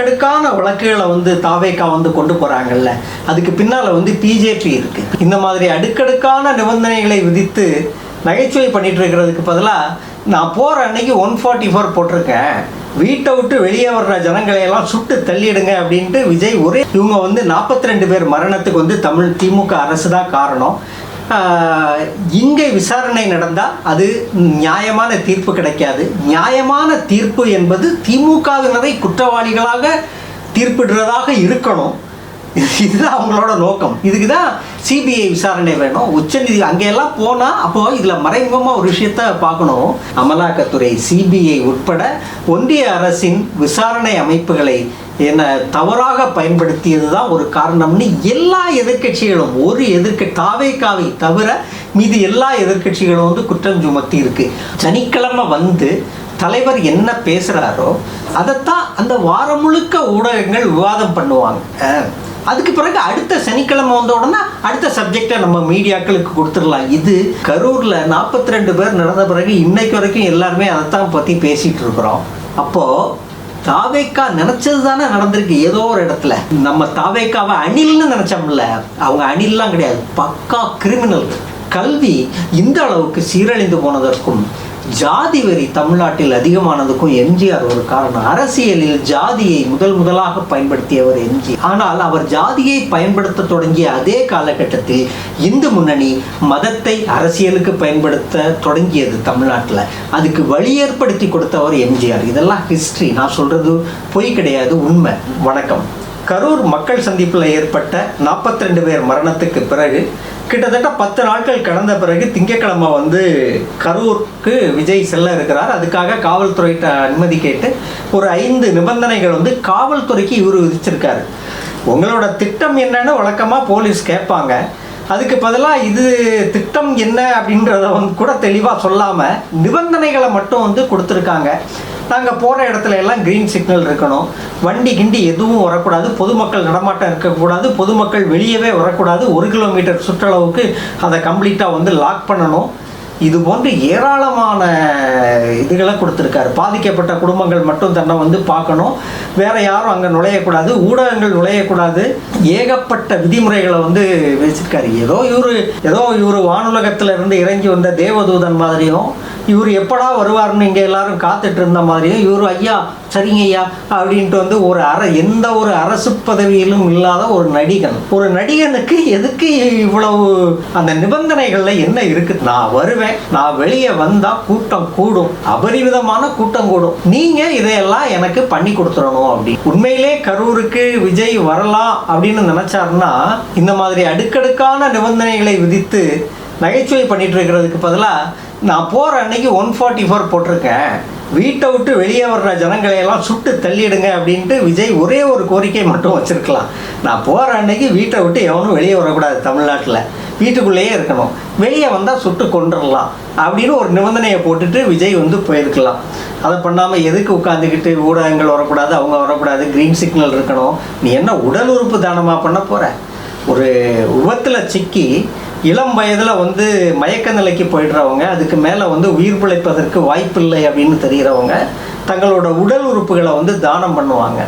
அடுக்கடுக்கான வழக்குகளை வந்து தாவேக்கா வந்து கொண்டு போகிறாங்கல்ல அதுக்கு பின்னால் வந்து பிஜேபி இருக்குது இந்த மாதிரி அடுக்கடுக்கான நிபந்தனைகளை விதித்து நகைச்சுவை பண்ணிட்டு இருக்கிறதுக்கு பதிலாக நான் போகிற அன்னைக்கு ஒன் ஃபார்ட்டி ஃபோர் போட்டிருக்கேன். வீட்டை விட்டு வெளியே வர்ற ஜனங்களை எல்லாம் சுட்டு தள்ளிடுங்க அப்படின்ட்டு விஜய் ஒரே இவங்க வந்து நாற்பத்தி ரெண்டு பேர் மரணத்துக்கு வந்து தமிழ் திமுக அரசு தான் காரணம். இங்கே விசாரணை நடந்தால் அது நியாயமான தீர்ப்பு கிடைக்காது. நியாயமான தீர்ப்பு என்பது திமுகவினரை குற்றவாளிகளாக தீர்ப்பிடுறதாக இருக்கணும். இதுதான் அவங்களோட நோக்கம். இதுக்கு தான் சிபிஐ விசாரணை வேணும். உச்சநீதி அங்கெல்லாம் போனால் அப்போ இதில் மறைமுகமாக ஒரு விஷயத்த பார்க்கணும். அமலாக்கத்துறை சிபிஐ உட்பட ஒன்றிய அரசின் விசாரணை அமைப்புகளை என்ன தவறாக பயன்படுத்தியது தான் ஒரு காரணம்னு எல்லா எதிர்க்கட்சிகளும் ஒரு எதிர்க்க தாவேக்காவை தவிர மீதி எல்லா எதிர்க்கட்சிகளும் வந்து குற்றம் சுமத்தி இருக்கு. சனிக்கிழமை வந்து தலைவர் என்ன பேசுகிறாரோ அதைத்தான் அந்த வாரம் முழுக்க ஊடகங்கள் விவாதம் பண்ணுவாங்க. அதுக்கு பிறகு அடுத்த சனிக்கிழமை வந்த உடனே அடுத்த சப்ஜெக்டை நம்ம மீடியாக்களுக்கு கொடுத்துடலாம். இது கரூரில் நாற்பத்தி ரெண்டு பேர் நடந்த பிறகு இன்னைக்கு வரைக்கும் எல்லாருமே அதைத்தான் பற்றி பேசிகிட்டு இருக்கிறோம். அப்போது தாவேக்கா நினச்சது தானே நடந்திருக்கு ஏதோ ஒரு இடத்துல. நம்ம தாவேக்காவை அணில்னு நினச்சோம்ல அவங்க அணில்லாம் கிடையாது. பக்கா கிரிமினல் கல்வி இந்த அளவுக்கு சீரழிந்து போனதற்கும் ஜாதி வெறி தமிழ்நாட்டில் அதிகமானதுக்கும் எம்ஜிஆர் ஒரு காரணம். அரசியலில் ஜாதியை முதல் முதலாக பயன்படுத்தியவர் எம்ஜி ஆனால் அவர் ஜாதியை பயன்படுத்த தொடங்கிய அதே காலகட்டத்தில் இந்து முன்னணி மதத்தை அரசியலுக்கு பயன்படுத்த தொடங்கியது தமிழ்நாட்டில். அதுக்கு வழி ஏற்படுத்தி கொடுத்தவர் எம்ஜிஆர். இதெல்லாம் ஹிஸ்ட்ரி நான் சொல்றது பொய் கிடையாது உண்மை. வணக்கம். கரூர் மக்கள் சந்திப்பில் ஏற்பட்ட 42 பேர் மரணத்துக்கு பிறகு கிட்டத்தட்ட பத்து நாட்கள் கடந்த பிறகு திங்கட்கிழமை வந்து கரூருக்கு விஜய் செல்ல இருக்கிறார். அதுக்காக காவல்துறையிட்ட அனுமதி கேட்டு ஒரு ஐந்து நிபந்தனைகள் வந்து காவல்துறைக்கு இவர் விதிச்சிருக்காரு. உங்களோட திட்டம் என்னன்னு வழக்கமாக போலீஸ் கேட்பாங்க. அதுக்கு பதிலாக இது திட்டம் என்ன அப்படின்றத வந்து கூட தெளிவாக சொல்லாமல் நிபந்தனைகளை மட்டும் வந்து கொடுத்துருக்காங்க. நாங்கள் போகிற இடத்துல எல்லாம் க்ரீன் சிக்னல் இருக்கணும். வண்டி கிண்டி எதுவும் வரக்கூடாது. பொதுமக்கள் நடமாட்டம் இருக்கக்கூடாது. பொதுமக்கள் வெளியவே வரக்கூடாது. ஒரு கிலோமீட்டர் சுற்றளவுக்கு அதை கம்ப்ளீட்டாக வந்து லாக் பண்ணணும். இது போன்று ஏராளமான இதுகளை கொடுத்துருக்காரு. பாதிக்கப்பட்ட குடும்பங்கள் மட்டும் தன்னை வந்து பார்க்கணும். வேற யாரும் அங்கே நுழையக்கூடாது. ஊடகங்கள் நுழையக்கூடாது. ஏகப்பட்ட விதிமுறைகளை வந்து வச்சிருக்காரு ஏதோ இவரு ஏதோ இவர் வானுலகத்தில் இருந்து இறங்கி வந்த தேவதூதன் மாதிரியும் இவர் எப்படா வருவார்னு இங்கே எல்லாரும் காத்துட்டு இருந்த மாதிரியும் இவர் ஐயா சரிங்க ஐயா அப்படின்ட்டு வந்து ஒரு அர எந்த ஒரு அரசு பதவியிலும் இல்லாத ஒரு நடிகன். ஒரு நடிகனுக்கு எதுக்கு இவ்வளவு அந்த நிபந்தனைகள்ல என்ன இருக்கு? நான் வருவேன் நான் வெளியே வந்தா கூட்டம் கூடும் அபரிவிதமான கூட்டம் கூடும். நீங்க இதையெல்லாம் எனக்கு பண்ணி கொடுத்துடணும் அப்படி. உண்மையிலே கரூருக்கு விஜய் வரலாம் அப்படின்னு நினைச்சாருன்னா இந்த மாதிரி அடுக்கடுக்கான நிபந்தனைகளை விதித்து நகைச்சுவை பண்ணிட்டு இருக்கிறதுக்கு பதிலாக நான் போகிற அன்னைக்கு ஒன் ஃபார்ட்டி ஃபோர் போட்டிருக்கேன். வீட்டை விட்டு வெளியே வர்ற ஜனங்களையெல்லாம் சுட்டு தள்ளிடுங்க அப்படின்ட்டு விஜய் ஒரே ஒரு கோரிக்கை மட்டும் வச்சுருக்கலாம். நான் போகிற அன்னைக்கு வீட்டை விட்டு எவனும் வெளியே வரக்கூடாது தமிழ்நாட்டில். வீட்டுக்குள்ளேயே இருக்கணும். வெளியே வந்தால் சுட்டு கொண்டுடலாம் அப்படின்னு ஒரு நிபந்தனையை போட்டுட்டு விஜய் வந்து போயிருக்கலாம். அதை பண்ணாமல் எதுக்கு உட்காந்துக்கிட்டு ஊடகங்கள் வரக்கூடாது அவங்க வரக்கூடாது க்ரீன் சிக்னல் இருக்கணும்? நீ என்ன உடல் உறுப்பு தானமாக பண்ண போகிற ஒரு விபத்தில் சிக்கி இளம் வயதில் வந்து மயக்க நிலைக்கு போயிடுறவங்க அதுக்கு மேலே வந்து உயிர் பிழைப்பதற்கு வாய்ப்பில்லை அப்படின்னு தெரிகிறவங்க தங்களோட உடல் உறுப்புகளை வந்து தானம் பண்ணுவாங்க.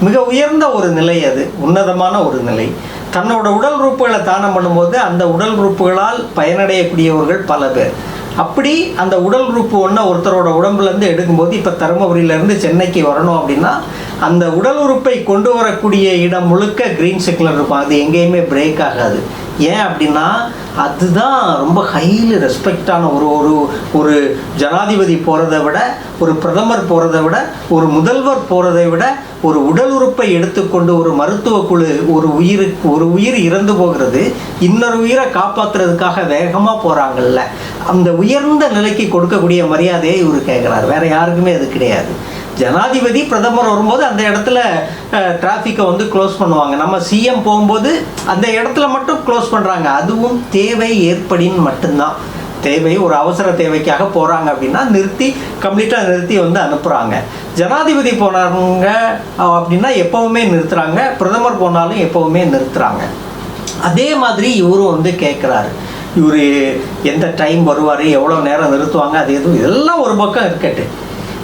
மிக உயர்ந்த ஒரு நிலை அது உன்னதமான ஒரு நிலை. தன்னோட உடல் உறுப்புகளை தானம் பண்ணும்போது அந்த உடல் உறுப்புகளால் பயனடையக்கூடியவர்கள் பல பேர். அப்படி அந்த உடல் உறுப்பு ஒன்று ஒருத்தரோட உடம்புலேருந்து எடுக்கும்போது இப்போ தருமபுரியிலேருந்து சென்னைக்கு வரணும் அப்படின்னா அந்த உடல் உறுப்பை கொண்டு வரக்கூடிய இடம் முழுக்க க்ரீன் சிக்னல் இருக்கும். அது எங்கேயுமே பிரேக் ஆகாது. ஏன் அப்படின்னா அதுதான் ரொம்ப ஹைலி ரெஸ்பெக்டான ஒரு ஒரு ஒரு ஜனாதிபதி போகிறத விட ஒரு பிரதமர் போகிறத விட ஒரு முதல்வர் போகிறதை விட ஒரு உடல் உறுப்பை எடுத்துக்கொண்டு ஒரு மருத்துவ குழு ஒரு உயிருக்கு ஒரு உயிர் இறந்து போகிறது இன்னொரு உயிரை காப்பாற்றுறதுக்காக வேகமாக போகிறாங்கல்ல அந்த உயர்ந்த நிலைக்கு கொடுக்கக்கூடிய மரியாதையை இவர் கேட்குறாரு வேற யாருக்குமே அது கிடையாது. ஜனாதிபதி பிரதமர் வரும்போது அந்த இடத்துல டிராஃபிக்கை வந்து க்ளோஸ் பண்ணுவாங்க. நம்ம சிஎம் போகும்போது அந்த இடத்துல மட்டும் க்ளோஸ் பண்ணுறாங்க அதுவும் தேவை ஏற்படின்னு மட்டும்தான். தேவை ஒரு அவசர தேவைக்காக போகிறாங்க அப்படின்னா நிறுத்தி கம்ப்ளீட்டாக நிறுத்தி வந்து அனுப்புகிறாங்க ஜனாதிபதி போனாங்க அப்படின்னா எப்போவுமே நிறுத்துகிறாங்க பிரதமர் போனாலும் எப்போவுமே நிறுத்துகிறாங்க அதே மாதிரி இவரும் வந்து கேட்குறாரு இவர் எந்த டைம் வருவார் எவ்வளோ நேரம் நிறுத்துவாங்க அது எதுவும் இதெல்லாம் ஒரு பக்கம் இருக்கட்டு.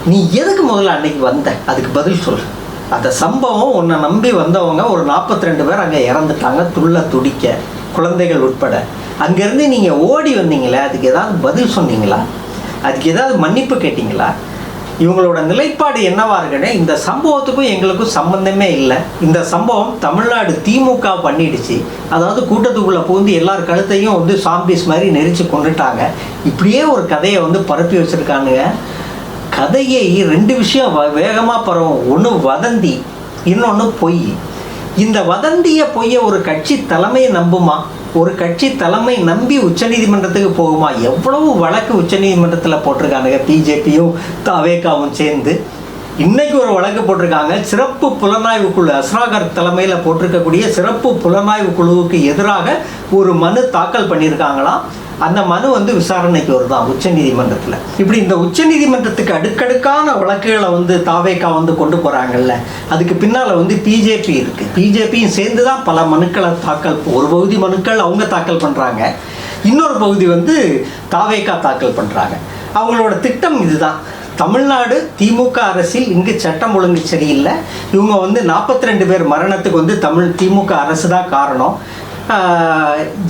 நீ எதுக்கு முதல்ல அன்னைக்கு வந்த? அதுக்கு பதில் சொல் அந்த சம்பவம் உன்னை நம்பி வந்தவங்க ஒரு 42 பேர் அங்கே இறந்துட்டாங்க துள்ள துடிக்க குழந்தைகள் உட்பட. அங்கேருந்து நீங்கள் ஓடி வந்தீங்களே அதுக்கு ஏதாவது பதில் சொன்னீங்களா? அதுக்கு ஏதாவது மன்னிப்பு கேட்டிங்களா? இவங்களோட நிலைப்பாடு என்னவா இருக்குன்னு இந்த சம்பவத்துக்கும் எங்களுக்கும் சம்பந்தமே இல்லை. இந்த சம்பவம் தமிழ்நாடு திமுக பண்ணிடுச்சு. அதாவது கூட்டத்துக்குள்ளே புகுந்து எல்லார் கழுத்தையும் வந்து சாம்பிஸ் மாதிரி நெரிச்சு கொண்டுட்டாங்க இப்படியே ஒரு கதையை வந்து பரப்பி வச்சுருக்கானுங்க. கதையை ரெண்டு விஷயம் வேகமாக பரவும். ஒன்று வதந்தி இன்னொன்று பொய். இந்த வதந்திய பொய்ய ஒரு கட்சி தலைமை நம்புமா? ஒரு கட்சி தலைமை நம்பி உச்சநீதிமன்றத்துக்கு போகுமா? எவ்வளவு வழக்கு உச்சநீதிமன்றத்தில் போட்டிருக்கானுங்க? பிஜேபியும் தவேகாவும் சேர்ந்து. இன்னைக்கு ஒரு வழக்கு போட்டிருக்காங்க. சிறப்பு புலனாய்வு குழு அஸ்ராகர் தலைமையில் போட்டிருக்கக்கூடிய சிறப்பு புலனாய்வு குழுவுக்கு எதிராக ஒரு மனு தாக்கல் பண்ணியிருக்காங்களாம். அந்த மனு வந்து விசாரணைக்கு வருதான் உச்சநீதிமன்றத்தில்? இப்படி இந்த உச்சநீதிமன்றத்துக்கு அடுக்கடுக்கான வழக்குகளை வந்து தாவேக்கா வந்து கொண்டு போகிறாங்கல்ல அதுக்கு பின்னால் வந்து பிஜேபி இருக்குது பிஜேபியும் சேர்ந்து தான் பல மனுக்களை தாக்கல் ஒரு பகுதி மனுக்கள் அவங்க தாக்கல் பண்ணுறாங்க இன்னொரு பகுதி வந்து தாவேக்கா தாக்கல் பண்ணுறாங்க அவங்களோட திட்டம் இதுதான். தமிழ்நாடு திமுக அரசில் இங்கு சட்டம் ஒழுங்கு சரியில்லை. இவங்க வந்து 42 பேர் மரணத்துக்கு வந்து தமிழ் திமுக அரசு தான் காரணம்.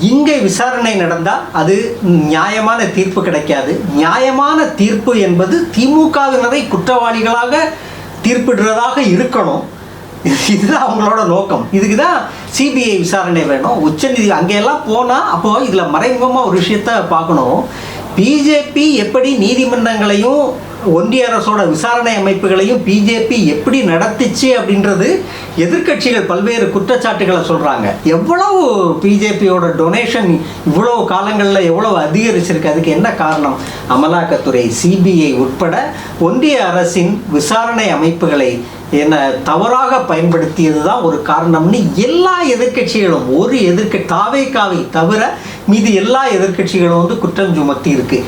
இங்கே விசாரணை நடந்தால் அது நியாயமான தீர்ப்பு கிடைக்காது. நியாயமான தீர்ப்பு என்பது திமுகவினரை குற்றவாளிகளாக தீர்ப்பிடுறதாக இருக்கணும். இதுதான் அவங்களோட நோக்கம். இதுக்கு தான் சிபிஐ விசாரணை வேணும். உச்சநீதி அங்கெல்லாம் போனால் அப்போது இதில் மறைமுகமாக ஒரு விஷயத்த பார்க்கணும். பிஜேபி எப்படி நீதிமன்றங்களையும் ஒன்றிய அரசோட விசாரணை அமைப்புகளையும் பிஜேபி எப்படி நடத்திச்சு அப்படின்றது எதிர்கட்சிகள் பல்வேறு குற்றச்சாட்டுகளை சொல்கிறாங்க எவ்வளவு பிஜேபியோட டொனேஷன் இவ்வளவு காலங்களில் எவ்வளவு அதிகரிச்சிருக்கு? அதுக்கு என்ன காரணம்? அமலாக்கத்துறை சிபிஐ உட்பட ஒன்றிய அரசின் விசாரணை அமைப்புகளை என்ன தவறாக பயன்படுத்தியது தான் ஒரு காரணம்னு எல்லா எதிர்க்கட்சிகளும் ஒரு எதிர்க்க தாவேக்காவை தவிர மீதி எல்லா எதிர்க்கட்சிகளும் வந்து குற்றம் சுமத்தி இருக்கு.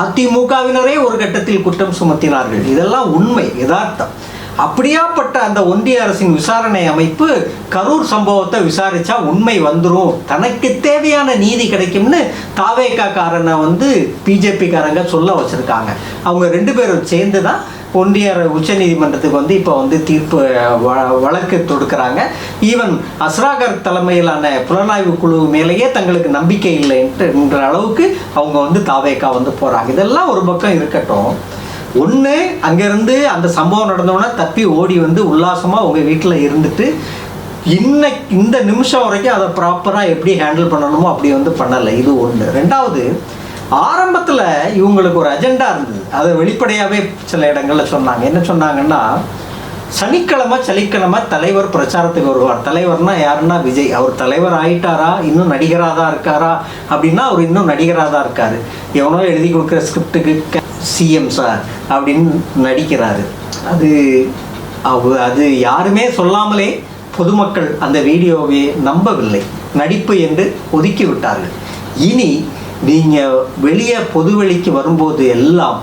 அதிமுகவினரே ஒரு கட்டத்தில் குற்றம் சுமத்தினார்கள். இதெல்லாம் உண்மை யதார்த்தம். அப்படியாப்பட்ட அந்த ஒன்றிய அரசின் விசாரணை அமைப்பு கரூர் சம்பவத்தை விசாரிச்சா உண்மை வந்துடும் தனக்கு தேவையான நீதி கிடைக்கும்னு தாவேக்கா காரனை வந்து பிஜேபி காரங்க சொல்ல வச்சிருக்காங்க. அவங்க ரெண்டு பேரும் சேர்ந்து தான் ஒன்றிய உச்சநீதிமன்றத்துக்கு வந்து இப்போ வந்து தீர்ப்பு வ- வழக்கு தொடுக்கிறாங்க. ஈவன் அஸ்ராகர் தலைமையிலான புலனாய்வு குழு மேலேயே தங்களுக்கு நம்பிக்கை இல்லைன்ற அளவுக்கு அவங்க வந்து தாவேக்கா வந்து போகிறாங்க இதெல்லாம் ஒரு பக்கம் இருக்கட்டும். ஒன்று அங்கேருந்து அந்த சம்பவம் நடந்தோடனே தப்பி ஓடி வந்து உல்லாசமாக உங்கள் வீட்டில் இருந்துட்டு இன்னைக்கு இந்த நிமிஷம் வரைக்கும் அதை ப்ராப்பராக எப்படி ஹேண்டில் பண்ணணுமோ அப்படி வந்து பண்ணலை. இது ஒன்று ரெண்டாவது ஆரம்பத்தில் இவங்களுக்கு ஒரு அஜெண்டா இருந்தது. அதை வெளிப்படையாகவே சில இடங்களில் சொன்னாங்க. என்ன சொன்னாங்கன்னா சனிக்கிழமை சனிக்கிழமை தலைவர் பிரச்சாரத்துக்கு வருவார். தலைவர்னா யாருன்னா விஜய். அவர் தலைவர் ஆயிட்டாரா? இன்னும் நடிகராக தான் இருக்காரா? அப்படின்னா அவர் இன்னும் நடிகராக தான் இருக்கார். எவனோ எழுதி கொடுக்குற ஸ்கிரிப்டுக்கு சிஎம் சார் அப்படின்னு நடிக்கிறாரு. அது அவ அது யாருமே சொல்லாமலே பொதுமக்கள் அந்த வீடியோவை நம்பவில்லை. நடிப்பு என்று ஒதுக்கி விட்டார்கள். இனி நீங்கள் வெளியே பொதுவெளிக்கு வரும்போது எல்லாம்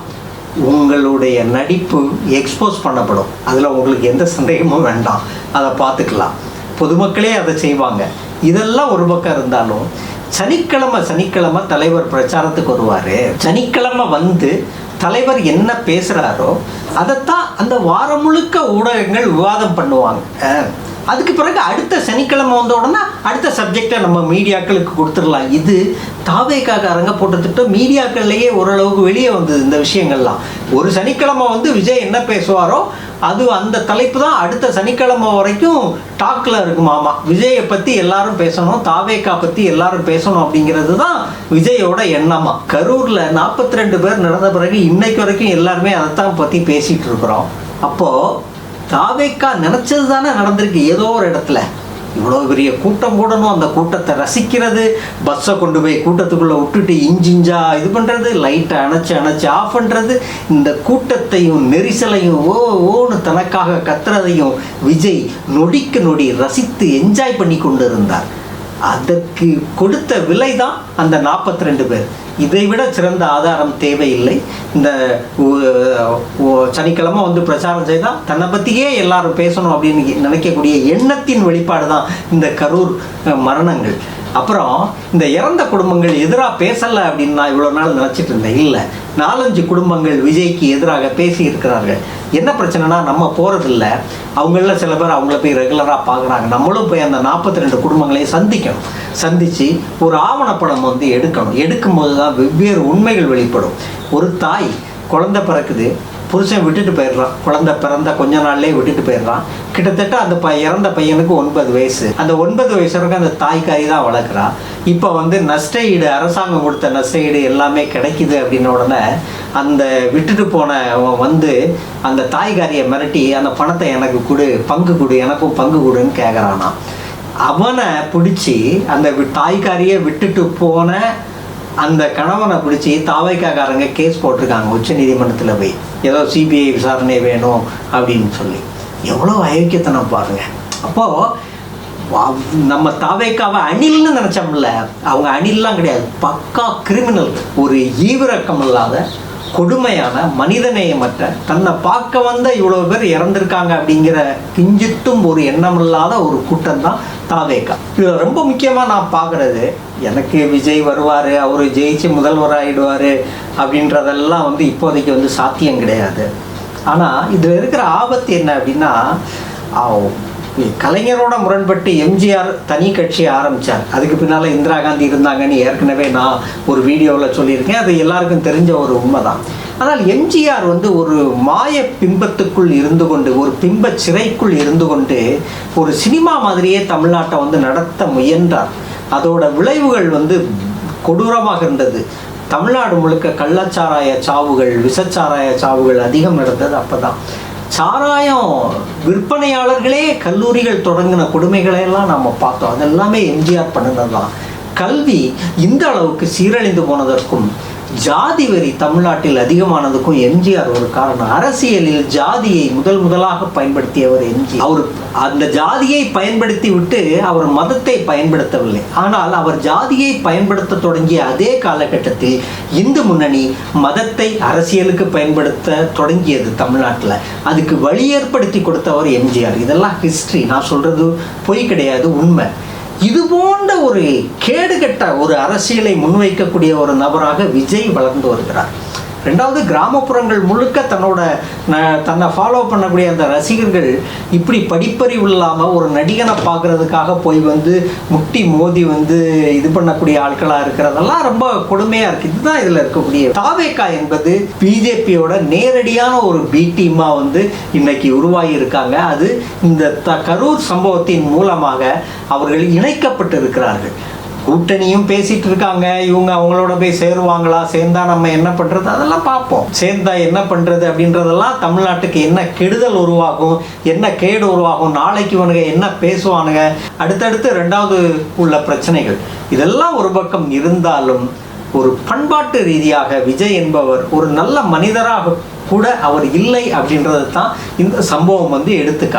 உங்களுடைய நடிப்பு எக்ஸ்போஸ் பண்ணப்படும். அதில் உங்களுக்கு எந்த சந்தேகமும் வேண்டாம். அதை பார்த்துக்கலாம். பொதுமக்களே அதை செய்வாங்க. இதெல்லாம் ஒரு பக்கம் இருந்தாலும் சனிக்கிழமை சனிக்கிழமை தலைவர் பிரச்சாரத்துக்கு வருவார். சனிக்கிழமை வந்து தலைவர் என்ன பேசுகிறாரோ அதைத்தான் அந்த வாரம் முழுக்க ஊடகங்கள் விவாதம் பண்ணுவாங்க. அதுக்கு பிறகு அடுத்த சனிக்கிழமை வந்த உடனே அடுத்த சப்ஜெக்டை நம்ம மீடியாக்களுக்கு கொடுத்துடலாம். இது தாவேக்காக்காரங்க போட்ட திட்டம். மீடியாக்கள்லேயே ஓரளவுக்கு வெளியே வந்தது இந்த விஷயங்கள்லாம். ஒரு சனிக்கிழமை வந்து விஜய் என்ன பேசுவாரோ அது அந்த தலைப்பு தான் அடுத்த சனிக்கிழமை வரைக்கும் டாக்கில் இருக்குமாமா விஜயை பற்றி எல்லாரும் பேசணும் தாவேக்கா பற்றி எல்லாரும் பேசணும் அப்படிங்கிறது தான் விஜயோட எண்ணமா. கரூரில் நாற்பத்தி ரெண்டு பேர் நடந்த பிறகு இன்னைக்கு வரைக்கும் எல்லாருமே அதைத்தான் பற்றி பேசிகிட்டு இருக்கிறோம். அப்போது தாவேக்கா நினச்சது தானே நடந்திருக்கு ஏதோ ஒரு இடத்துல. இவ்வளோ பெரிய கூட்டம் கூடணும் அந்த கூட்டத்தை ரசிக்கிறது பஸ்ஸை கொண்டு போய் கூட்டத்துக்குள்ளே விட்டுட்டு இஞ்சிஞ்சா இது பண்ணுறது லைட்டை அணைச்சி அணைச்சி ஆஃப் பண்ணுறது இந்த கூட்டத்தையும் நெரிசலையும் ஓ ஓன்னு தனக்காக கத்துறதையும் விஜய் நொடிக்கு நொடி ரசித்து என்ஜாய் பண்ணி கொண்டு இருந்தார் அதற்கு கொடுத்த விலை தான் அந்த 42 ரெண்டு பேர். இதை விட சிறந்த ஆதாரம் தேவையில்லை. இந்த சனிக்கிழமை வந்து பிரச்சாரம் செய்தால் தன்னை பற்றியே எல்லாரும் பேசணும் அப்படின்னு நினைக்கக்கூடிய எண்ணத்தின் வெளிப்பாடு தான் இந்த கரூர் மரணங்கள். அப்புறம் இந்த இறந்த குடும்பங்கள் எதிராக பேசலை அப்படின்னு நான் இவ்வளோ நாள் நினச்சிட்டு இருந்தேன். இல்லை நாலஞ்சு குடும்பங்கள் விஜய்க்கு எதிராக பேசி இருக்கிறார்கள். என்ன பிரச்சனைனா நம்ம போகிறதில்ல அவங்கள சில பேர் அவங்கள போய் ரெகுலராக பார்க்குறாங்க. நம்மளும் போய் அந்த நாற்பத்தி ரெண்டு குடும்பங்களையும் சந்திக்கணும். சந்தித்து ஒரு ஆவணப்படம் வந்து எடுக்கணும். எடுக்கும்போது தான் வெவ்வேறு உண்மைகள் வெளிப்படும். ஒரு தாய் குழந்தை பிறக்குது. புருஷன் விட்டுட்டு போயிடுறான். குழந்தை பிறந்த கொஞ்ச நாள்லேயே விட்டுட்டு போயிடுறான். கிட்டத்தட்ட அந்த ப இறந்த பையனுக்கு ஒன்பது வயசு. அந்த ஒன்பது வயசு வரைக்கும் அந்த தாய்க்காரி தான் வளர்க்குறான் இப்போ வந்து நஷ்ட ஈடு அரசாங்கம் கொடுத்த நஷ்ட ஈடு எல்லாமே கிடைக்குது அப்படின்ன உடனே அந்த விட்டுட்டு போனவன் வந்து அந்த தாய்காரியை மிரட்டி அந்த பணத்தை எனக்கு கொடு பங்கு கொடு எனக்கும் பங்கு கொடுன்னு கேட்குறானா அவனை பிடிச்சி அந்த வி- தாய்காரியை விட்டுட்டு போன அந்த கணவனை பிடிச்சி தாவைக்காக்காரங்க கேஸ் போட்டிருக்காங்க உச்ச நீதிமன்றத்தில் போய். ஏதோ சிபிஐ விசாரணை வேணும் அப்படின்னு சொல்லி. எவ்வளோ அயோக்கியத்தனம் பாருங்க. அப்போது நம்ம தாவேக்காவை அணில்னு நினச்சோம்ல அவங்க அணில்லாம் கிடையாது. பக்கா கிரிமினல் ஒரு ஈவிரக்கம் இல்லாத கொடுமையான மனிதநேயமற்ற தன்னை பார்க்க வந்த இவ்வளோ பேர் இறந்திருக்காங்க அப்படிங்கிற கிஞ்சித்தும் ஒரு எண்ணமில்லாத ஒரு கூட்டம் தான் தாவேக்கா. இதில் ரொம்ப முக்கியமாக நான் பார்க்குறது எனக்கு விஜய் வருவார் அவர் ஜெயிச்சு முதல்வராகிடுவார் அப்படின்றதெல்லாம் வந்து இப்போதைக்கு வந்து சாத்தியம் கிடையாது. ஆனால் இதில் இருக்கிற ஆபத்து என்ன அப்படின்னா கலைஞரோட முரண்பட்டு எம்ஜிஆர் தனி கட்சியை ஆரம்பித்தார் அதுக்கு பின்னால் இந்திரா காந்தி இருந்தாங்கன்னு ஏற்கனவே நான் ஒரு வீடியோவில் சொல்லியிருக்கேன். அது எல்லாருக்கும் தெரிஞ்ச ஒரு உண்மை தான் ஆனால் எம்ஜிஆர் வந்து ஒரு மாய பிம்பத்துக்குள் இருந்து கொண்டு ஒரு பிம்ப சிறைக்குள் இருந்து கொண்டு ஒரு சினிமா மாதிரியே தமிழ்நாட்டை வந்து நடத்த முயன்றார். அதோட விளைவுகள் வந்து கொடூரமாக இருந்தது. தமிழ்நாடு முழுக்க கள்ளச்சாராய சாவுகள் விஷச்சாராய சாவுகள் அதிகம் நடந்தது அப்போதான். சாராயம் விற்பனையாளர்களே கல்லூரிகள் தொடங்கின கொடுமைகளை எல்லாம் நம்ம பார்த்தோம். அதெல்லாமே எம்ஜிஆர் பண்ணினது தான் கல்வி இந்த அளவுக்கு சீரழிந்து போனதற்கும் ஜாதி வெறி தமிழ்நாட்டில் அதிகமானதுக்கும் எம்ஜிஆர் ஒரு காரணம். அரசியலில் ஜாதியை முதல் முதலாக பயன்படுத்தியவர் எம்ஜி அவர் அந்த ஜாதியை பயன்படுத்தி விட்டு அவர் மதத்தை பயன்படுத்தவில்லை. ஆனால் அவர் ஜாதியை பயன்படுத்த தொடங்கிய அதே காலகட்டத்தில் இந்து முன்னணி மதத்தை அரசியலுக்கு பயன்படுத்த தொடங்கியது தமிழ்நாட்டில். அதுக்கு வழி ஏற்படுத்தி கொடுத்தவர் எம்ஜிஆர். இதெல்லாம் ஹிஸ்ட்ரி நான் சொல்றது பொய் கிடையாது உண்மை. இது போன்ற ஒரு கேடுகட்ட ஒரு அரசியலை முன்வைக்கக்கூடிய ஒரு நபராக விஜய் வளர்ந்து வருகிறார். ரெண்டாவது கிராமப்புறங்கள் முழுக்க தன்னோட ந- தன்னை ஃபாலோ பண்ணக்கூடிய அந்த ரசிகர்கள் இப்படி படிப்பறிவு இல்லாமல் ஒரு நடிகனை பார்க்குறதுக்காக போய் வந்து முட்டி மோதி வந்து இது பண்ணக்கூடிய ஆட்களாக இருக்கிறதெல்லாம் ரொம்ப கொடுமையாக இருக்குது இதுதான் இதில் இருக்கக்கூடிய. தாவேக்கா என்பது பிஜேபியோட நேரடியான ஒரு பி டீமாக வந்து இன்னைக்கு உருவாகி இருக்காங்க. அது இந்த த கரூர் சம்பவத்தின் மூலமாக அவர்கள் இணைக்கப்பட்டிருக்கிறார்கள். கூட்டணியும் பேசிட்டு இருக்காங்க. இவங்க அவங்களோட போய் சேருவாங்களா? சேர்ந்தா நம்ம என்ன பண்றது? அதெல்லாம் பார்ப்போம். சேர்ந்தா என்ன பண்றது அப்படின்றதெல்லாம் தமிழ்நாட்டுக்கு என்ன கெடுதல் உருவாகும்? என்ன கேடு உருவாகும்? நாளைக்கு இவனுங்க என்ன பேசுவானுங்க? அடுத்தடுத்து ரெண்டாவது உள்ள பிரச்சனைகள். இதெல்லாம் ஒரு பக்கம் இருந்தாலும் ஒரு பண்பாட்டு ரீதியாக விஜய் என்பவர் ஒரு நல்ல மனிதராக கூட அவர் இல்லை அப்படின்றது தான் இந்த சம்பவம் வந்து எடுத்துக்காட்டு